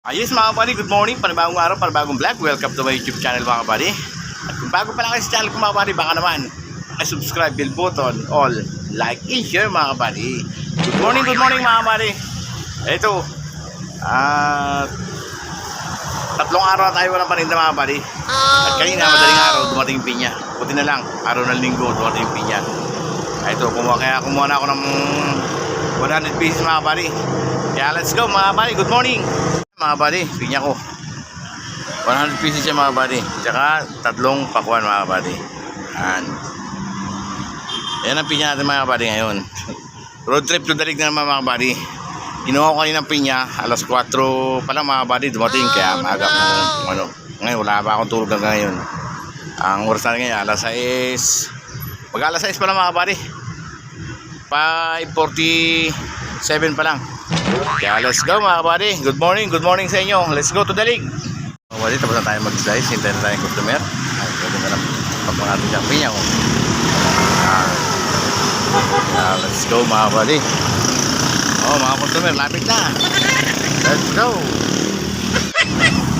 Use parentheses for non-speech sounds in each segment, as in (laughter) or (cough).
Ayos mga kapari, good morning, panibagong araw, panibagong vlog. Welcome to my YouTube channel mga kapari. At kung bago pa lang kayo sa channel ko mga kapari, baka naman subscribe bell button, all, like, and share mga kapari. Good morning, good morning mga kapari. Ito, ah, tatlong araw na tayo walang paninda mga kapari. At kanina, madaling araw, dumating yung pinya. Buti na lang, araw ng linggo, dumating yung pinya. Ito, kumuha, kaya kumuha na ako ng 100 pieces mga kapari. Kaya let's go mga kapari, good morning! Mga buddy, pinya ko. 100 pieces siya mga buddy. Tsaka tatlong pakuan mga buddy. Yan. Yan ang pinya natin mga buddy ngayon. (laughs) Road trip to dalig na naman mga buddy. Kinuha ko kanina ng pinya, alas 4 pa lang mga buddy, dumating kaya maaga pa ano. Ngayon wala pa akong tulog hanggang ngayon. Ang oras na ngayon, alas 6. Pag alas 6 pa lang mga buddy. 5.47 pa lang. Kaya let's go mga buddy. Good morning, good morning sa inyo. Let's go to the. Mga buddy, tapos na tayo mag-slice. Hintayin na tayo yung customer. Ay, pwede na lang papangato siyang pinya ko. Ah. Kaya let's go mga buddy. Oh, mga customer, lapit na. Let's go. (laughs)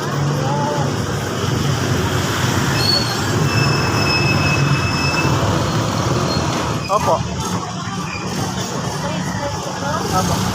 Opo. Opo.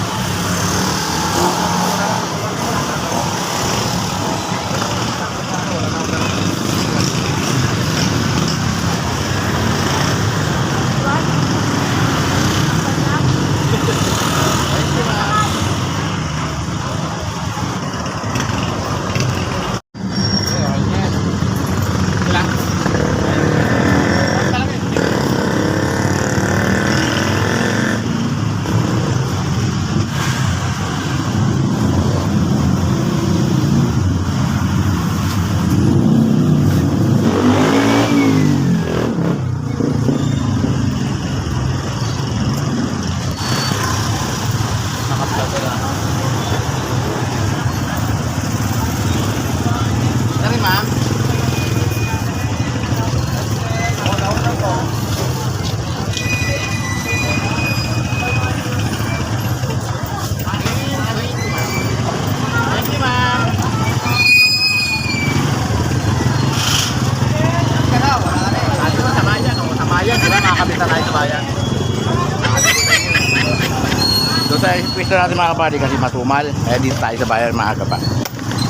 Dito natin mga kabady kasi matumal. Kaya dito tayo sa bayan maaga pa.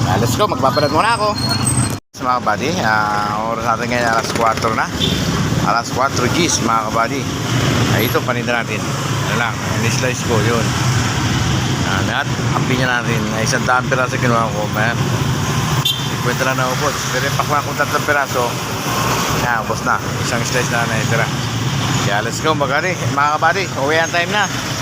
Ah, let's go, magpapalag muna ako. Sa mga kabady, ah, oras natin ngayon alas 4 na. Alas 4 G's mga kabady. Ay ito, paninda natin. Ano lang, in-slice ko yun. Yan, at ang pinya natin ay isang daang piraso kinuha ko. 50 lang na ubos. Pero yung pakma kong tatlong piraso, ubos na. Isang slice na na itira. Kaya let's go, magari. Mga kabady, uwi ang time na.